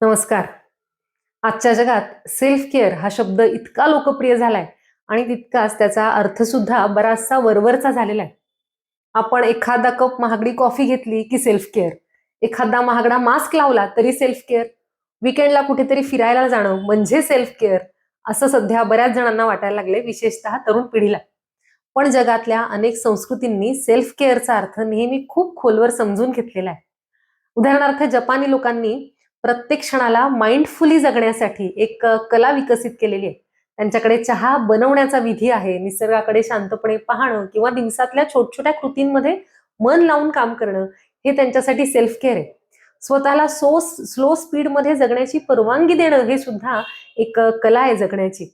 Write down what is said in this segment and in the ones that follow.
नमस्कार. आजच्या जगात सेल्फ केअर हा शब्द इतका लोकप्रिय झालाय आणि तितकाच त्याचा अर्थ सुद्धा बराचसा वरवरचा झालेला आहे. आपण एखादा कप महागडी कॉफी घेतली की सेल्फ केअर एखादा महागडा मास्क लावला तरी सेल्फ केअर विकेंडला कुठेतरी फिरायला जाणं म्हणजे सेल्फ केअर असं सध्या बऱ्याच जणांना वाटायला लागले विशेषतः तरुण पिढीला. पण जगातल्या अनेक संस्कृतींनी सेल्फ केअरचा अर्थ नेहमी खूप खोलवर समजून घेतलेला आहे. उदाहरणार्थ जपानी लोकांनी प्रत्येक क्षणाला माइंडफुली जगण्यासाठी एक कला विकसित केलेली आहे. त्यांच्याकडे चहा बनवण्याचा विधी आहे निसर्गाकडे शांतपणे पाहणं किंवा दिवसातल्या छोट छोट्या कृतींमध्ये मन लावून काम करणं हे त्यांच्यासाठी सेल्फ केअर आहे. स्वतःला सो स्लो स्पीडमध्ये जगण्याची परवानगी देणं हे सुद्धा एक कला आहे जगण्याची.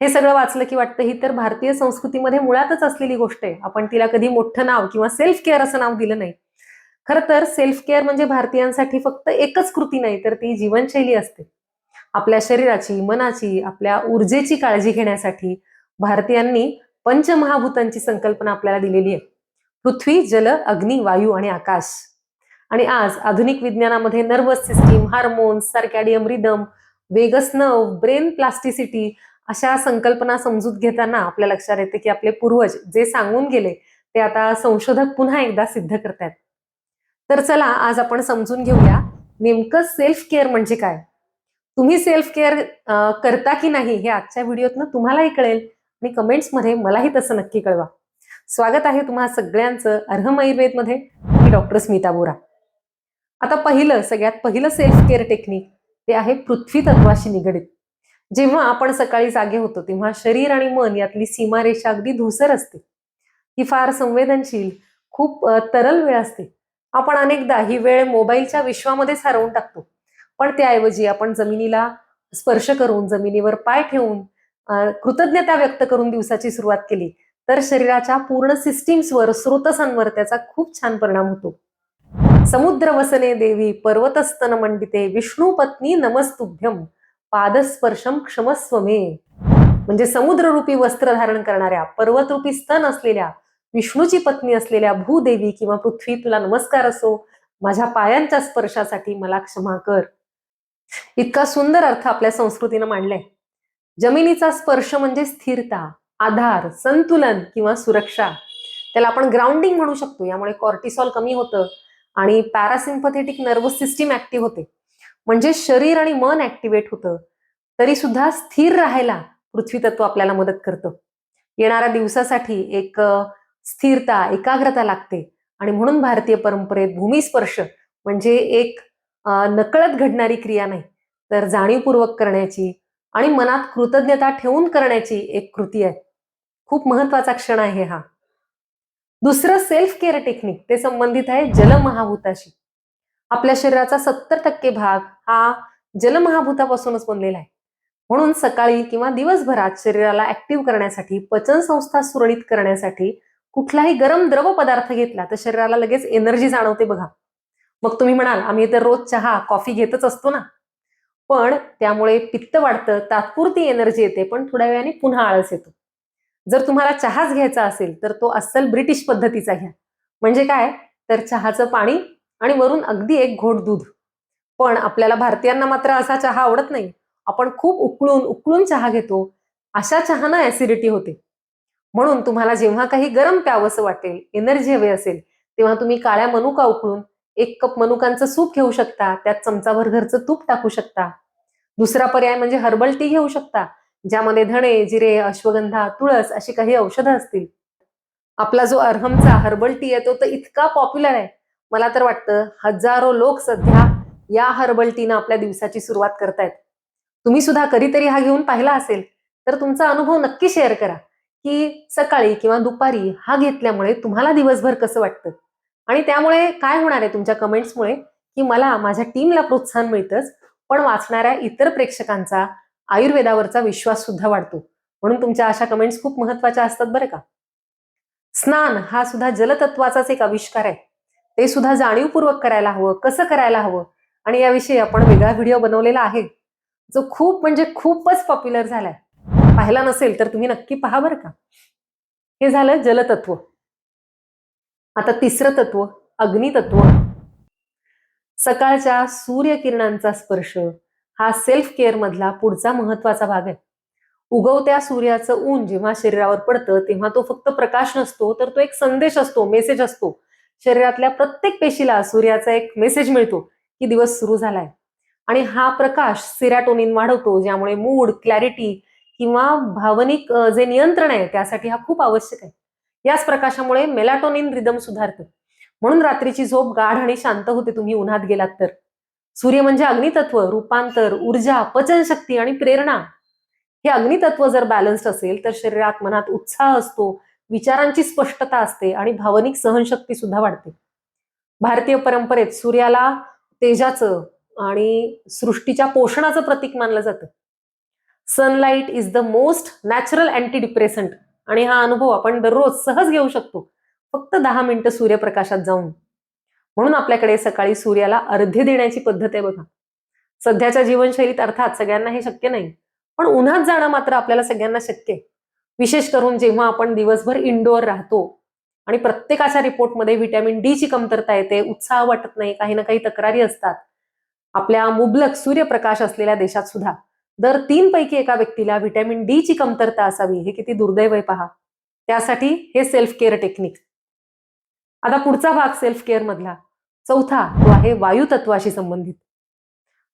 हे सगळं वाचलं की वाटतं ही तर भारतीय संस्कृतीमध्ये मुळातच असलेली गोष्ट आहे. आपण तिला कधी मोठं नाव किंवा सेल्फ केअर असं नाव दिलं नाही. खरं तर सेल्फ केअर म्हणजे भारतीयांसाठी फक्त एकच कृती नाही तर ती जीवनशैली असते. आपल्या शरीराची मनाची आपल्या ऊर्जेची काळजी घेण्यासाठी भारतीयांनी पंचमहाभूतांची संकल्पना आपल्याला दिलेली आहे. पृथ्वी जल अग्नी वायू आणि आकाश. आणि आज आधुनिक विज्ञानामध्ये nervous system hormones circadian rhythm vagus nerve brain plasticity अशा संकल्पना समजूत घेताना आपल्या लक्षात येते की आपले पूर्वज जे सांगून गेले ते आता संशोधक पुन्हा एकदा सिद्ध करतात तर चला आज आपण समजून घेऊया नेमकं सेल्फ केअर म्हणजे काय. तुम्ही सेल्फ केअर करता की नाही हे आजच्या व्हिडिओतनं तुम्हालाही कळेल आणि कमेंट्समध्ये मलाही तसं नक्की कळवा. स्वागत आहे तुम्हा सगळ्यांचं अर्हम आयुर्वेदमध्ये मी डॉक्टर स्मिता बोरा. आता पहिलं सगळ्यात पहिलं सेल्फ केअर टेक्निक ते आहे पृथ्वी तत्वाशी निगडीत. जेव्हा आपण सकाळी जागे होतो तेव्हा शरीर आणि मन यातली सीमारेषा अगदी धुसर असते. ही फार संवेदनशील खूप तरल वेळ असते. आपण अनेकदा ही वेळ मोबाईलच्या विश्वामध्येच हरवून टाकतो. पण त्याऐवजी आपण जमिनीला स्पर्श करून जमिनीवर पाय ठेवून कृतज्ञता व्यक्त करून दिवसाची सुरुवात केली तर शरीराच्या पूर्ण सिस्टीम्सवर स्रोतसांवर त्याचा खूप छान परिणाम होतो. समुद्र वसने देवी पर्वतस्तन मंडिते विष्णू पत्नी नमस्तुभ्यम पादस्पर्शम क्षमस्वमे म्हणजे समुद्ररूपी वस्त्र धारण करणाऱ्या पर्वतरूपी स्तन असलेल्या विष्णूची पत्नी असलेल्या भूदेवी किंवा पृथ्वी तुला नमस्कार असो माझ्या पायांच्या स्पर्शासाठी मला क्षमा कर. इतका सुंदर अर्थ आपल्या संस्कृतीनं मांडलाय. जमिनीचा स्पर्श म्हणजे स्थिरता आधार संतुलन किंवा सुरक्षा. त्याला आपण ग्राउंडिंग म्हणू शकतो यामुळे कॉर्टिसॉल कमी होतं आणि पॅरासिम्पथेटिक नर्वस सिस्टीम ऍक्टिव्ह होते. म्हणजे शरीर आणि मन ऍक्टिव्हेट होतं. तरी सुद्धा स्थिर राहायला पृथ्वी तत्व आपल्याला मदत करतं. येणाऱ्या दिवसासाठी एक स्थिरता एकाग्रता लागते. आणि म्हणून भारतीय परंपरेत भूमिस्पर्श म्हणजे एक नकळत घडणारी क्रिया नाही तर जाणीवपूर्वक करण्याची आणि मनात कृतज्ञता ठेवून करण्याची एक कृती आहे. खूप महत्त्वाचा क्षण आहे हा. दुसरं सेल्फ केअर टेक्निक ते संबंधित आहे जलमहाभूताशी. आपल्या शरीराचा सत्तर टक्के भाग हा जलमहाभूतापासूनच बनलेला आहे. म्हणून सकाळी किंवा दिवसभरात शरीराला ऍक्टिव्ह करण्यासाठी पचन संस्था सुरळीत करण्यासाठी कुठलाही गरम द्रव पदार्थ घेतला तर शरीराला लगेच एनर्जी जाणवते बघा. मग तुम्ही म्हणाल आम्ही तर रोज चहा कॉफी घेतच असतो ना? पण त्यामुळे पित्त वाढतं तात्पुरती एनर्जी येते पण थोड्या वेळाने पुन्हा आळस येतो. जर तुम्हाला चहाच घ्यायचा असेल तर तो अस्सल ब्रिटिश पद्धतीचा घ्या. म्हणजे काय? तर चहाचं पाणी आणि वरून अगदी एक घोट दूध. पण आपल्याला भारतीयांना मात्र असा चहा आवडत नाही. आपण खूप उकळून उकळून चहा घेतो. अशा चहानं ऍसिडिटी होते. म्हणून तुम्हाला जेव्हा काही गरम प्यावंसं वाटेल एनर्जी हवी असेल तेव्हा तुम्ही काळ्या मनुका उकळून एक कप मनुकांचं सूप घेऊ शकता त्यात चमचाभर घरचं तूप टाकू शकता. दुसरा पर्याय म्हणजे हर्बल टी घेऊ शकता ज्यामध्ये धणे जिरे अश्वगंधा तुळस अशी काही औषधं असतील. आपला जो अर्हमचा हर्बल टी आहे तो तर इतका पॉप्युलर आहे. मला तर वाटतं हजारो लोक सध्या या हर्बल टीनं आपल्या दिवसाची सुरुवात करतायत. तुम्ही सुद्धा कधीतरी हा घेऊन पाहिला असेल तर तुमचा अनुभव नक्की शेअर करा. की सकाळी किंवा दुपारी हा घेतल्यामुळे तुम्हाला दिवसभर कसं वाटतं? आणि त्यामुळे काय होणार आहे तुमच्या कमेंट्समुळे की मला माझ्या टीमला प्रोत्साहन मिळतंच पण वाचणाऱ्या इतर प्रेक्षकांचा आयुर्वेदावरचा विश्वास सुद्धा वाढतो. म्हणून तुमच्या अशा कमेंट्स खूप महत्त्वाच्या असतात बरं का? स्नान हा सुद्धा जलतत्वाचाच एक आविष्कार आहे. ते सुद्धा जाणीवपूर्वक करायला हवं कसं करायला हवं? आणि याविषयी आपण वेगळा व्हिडिओ बनवलेला आहे जो खूप म्हणजे खूपच पॉप्युलर झालाय. पाहिला नसेल तर तुम्ही नक्की पहा बरं का. हे झालं जलतत्व. आता तिसरं तत्व अग्नितत्व. सकाळच्या सूर्यकिरणांचा स्पर्श हा सेल्फ केअर मधला पुढचा महत्त्वाचा भाग आहे. उगवत्या सूर्याचं ऊन जेव्हा शरीरावर पडतं तेव्हा तो फक्त प्रकाश नसतो तर तो एक संदेश असतो मेसेज असतो. शरीरातल्या प्रत्येक पेशीला सूर्याचा एक मेसेज मिळतो की दिवस सुरू झालाय. आणि हा प्रकाश सिरॅटोनिन वाढवतो ज्यामुळे मूड क्लॅरिटी किंवा भावनिक जे नियंत्रण आहे त्यासाठी हा खूप आवश्यक आहे. याच प्रकाशामुळे मेलाटोनिन रिदम सुधारतं. म्हणून रात्रीची झोप गाढ आणि शांत होते तुम्ही उन्हात गेलात तर. सूर्य म्हणजे अग्नितत्व रूपांतर ऊर्जा पचनशक्ती आणि प्रेरणा. हे अग्नितत्व जर बॅलन्स्ड असेल तर शरीरात मनात उत्साह असतो विचारांची स्पष्टता असते आणि भावनिक सहनशक्ती सुद्धा वाढते. भारतीय परंपरेत सूर्याला तेजाचं आणि सृष्टीच्या पोषणाचं प्रतीक मानलं जातं. Sunlight is the most natural antidepressant आणि हा अनुभव आपण दररोज सहज घेऊ शकतो. फक्त दहा मिनिटं सूर्यप्रकाशात जाऊन. म्हणून आपल्याकडे सकाळी सूर्याला अर्धे देण्याची पद्धत आहे बघा. सध्याच्या जीवनशैलीत अर्थात सगळ्यांना हे शक्य नाही. पण उन्हात जाणं मात्र आपल्याला सगळ्यांना शक्य आहे. विशेष करून जेव्हा आपण दिवसभर इंडोअर राहतो आणि प्रत्येकाच्या रिपोर्टमध्ये व्हिटॅमिन डी ची कमतरता येते उत्साह वाटत नाही काही ना काही तक्रारी असतात. आपल्या मुबलक सूर्यप्रकाश असलेल्या देशात सुद्धा. दर तीन पैकी एका व्यक्तीला व्हिटॅमिन डी ची कमतरता असावी हे किती दुर्दैव आहे पहा. त्यासाठी हे सेल्फ केअर टेक्निक आता पुढचा भाग सेल्फ केअर मधला. चौथा तो आहे वायुतत्वाशी संबंधित.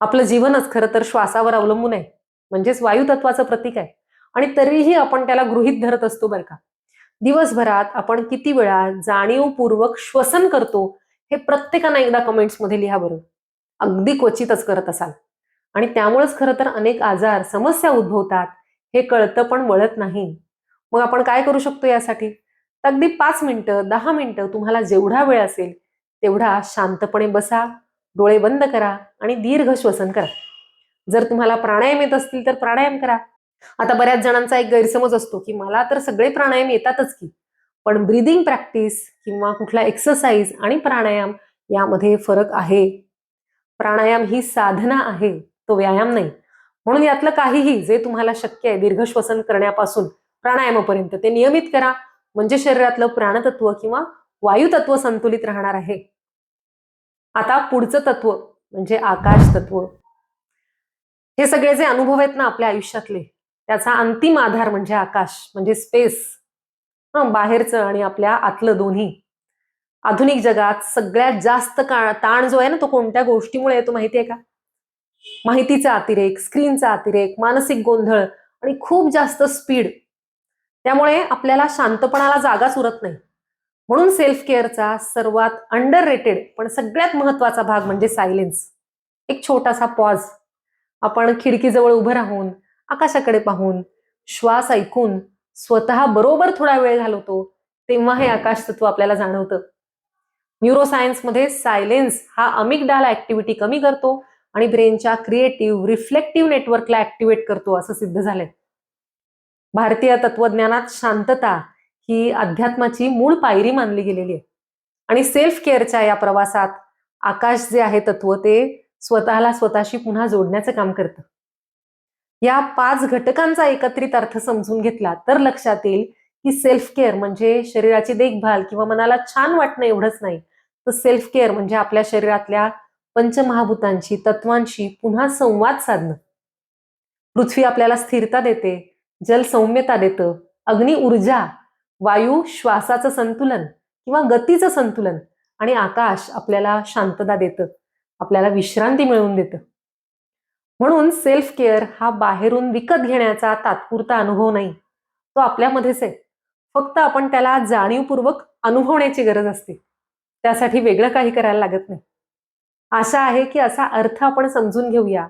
आपलं जीवनच खरं तर श्वासावर अवलंबून आहे. म्हणजेच वायुतत्वाचं प्रतीक आहे. आणि तरीही आपण त्याला गृहित धरत असतो बरं का. दिवसभरात आपण किती वेळा जाणीवपूर्वक श्वसन करतो हे प्रत्येकानं एकदा कमेंट्समध्ये लिहा बरं. अगदी क्वचितच करत असाल. आणि त्यामुळेच खरं तर अनेक आजार समस्या उद्भवतात हे कळतं पण वळत नाही. मग आपण काय करू शकतो यासाठी? अगदी पाच मिनिटं दहा मिनिटं तुम्हाला जेवढा वेळ असेल तेवढा शांतपणे बसा डोळे बंद करा आणि दीर्घ श्वसन करा. जर तुम्हाला प्राणायाम येत असतील तर प्राणायाम करा. आता बऱ्याच जणांचा एक गैरसमज असतो की मला तर सगळे प्राणायाम येतातच की पण ब्रिदिंग प्रॅक्टिस किंवा कुठला एक्सरसाइज आणि प्राणायाम यामध्ये फरक आहे. प्राणायाम ही साधना आहे. तो व्यायाम नाही. म्हणून यातलं काहीही जे तुम्हाला शक्य आहे दीर्घ श्वसन करण्यापासून प्राणायामापर्यंत ते नियमित करा. म्हणजे शरीरातलं प्राणतत्व किंवा वायुतत्व संतुलित राहणार आहे. आता पुढचं तत्व म्हणजे आकाश तत्व हे सगळे जे अनुभव आहेत ना आपल्या आयुष्यातले त्याचा अंतिम आधार म्हणजे आकाश म्हणजे स्पेस बाहेरचं आणि आपल्या आतलं दोन्ही. आधुनिक जगात सगळ्यात जास्त का ताण जो आहे ना तो कोणत्या गोष्टीमुळे येतो माहिती आहे का? माहितीचा अतिरेक स्क्रीनचा अतिरेक मानसिक गोंधळ आणि खूप जास्त स्पीड त्यामुळे आपल्याला शांतपणाला जागाच उरत नाही. म्हणून सेल्फ केअरचा सर्वात अंडर रेटेड पण सगळ्यात महत्त्वाचा भाग म्हणजे सायलेन्स एक छोटासा पॉज आपण खिडकीजवळ उभं राहून आकाशाकडे पाहून श्वास ऐकून स्वतः बरोबर थोडा वेळ घालवतो तेव्हा हे आकाश तत्व आपल्याला जाणवतं. न्यूरोसायन्समध्ये सायलेन्स हा अमिक डाल ऍक्टिव्हिटी कमी करतो आणि ब्रेनच्या क्रिएटिव्ह रिफ्लेक्टिव्ह नेटवर्कला ऍक्टिव्हेट करतो असं सिद्ध झालंय. भारतीय तत्वज्ञानात शांतता ही अध्यात्माची मूळ पायरी मानली गेलेली आहे. आणि सेल्फ केअरच्या या प्रवासात आकाश जे आहे तत्व ते स्वतःला स्वतःशी पुन्हा जोडण्याचं काम करतं. या पाच घटकांचा एकत्रित अर्थ समजून घेतला तर लक्षात येईल की सेल्फ केअर म्हणजे शरीराची देखभाल किंवा मनाला छान वाटणं एवढंच नाही. तर सेल्फ केअर म्हणजे आपल्या शरीरातल्या पंचमहाभूतांशी तत्वांशी पुन्हा संवाद साधणं. पृथ्वी आपल्याला स्थिरता देते जल सौम्यता देतं अग्नी ऊर्जा वायू श्वासाचं संतुलन किंवा गतीचं संतुलन आणि आकाश आपल्याला शांतता देतं आपल्याला विश्रांती मिळवून देतं. म्हणून सेल्फ केअर हा बाहेरून विकत घेण्याचा तात्पुरता अनुभव नाही. तो आपल्यामध्येच आहे. फक्त आपण त्याला जाणीवपूर्वक अनुभवण्याची गरज असते. त्यासाठी वेगळं काही करायला लागत नाही. आशा आहे की असा अर्थ आपण समजून घेऊया.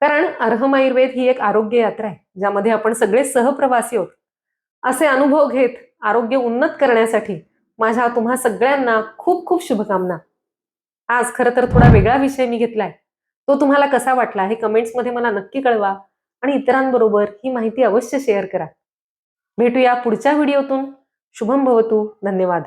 कारण अर्हम आयुर्वेद ही एक आरोग्य यात्रा आहे ज्यामध्ये आपण सगळे सहप्रवासी आहोत. असे अनुभव घेत आरोग्य उन्नत करण्यासाठी माझ्या तुम्हा सगळ्यांना खूप खूप शुभकामना. आज खरं तर थोडा वेगळा विषय मी घेतलाय. तो तुम्हाला कसा वाटला हे कमेंट्समध्ये मला नक्की कळवा आणि इतरांबरोबर ही माहिती अवश्य शेअर करा. भेटूया पुढच्या व्हिडिओतून. शुभम भवतू. धन्यवाद.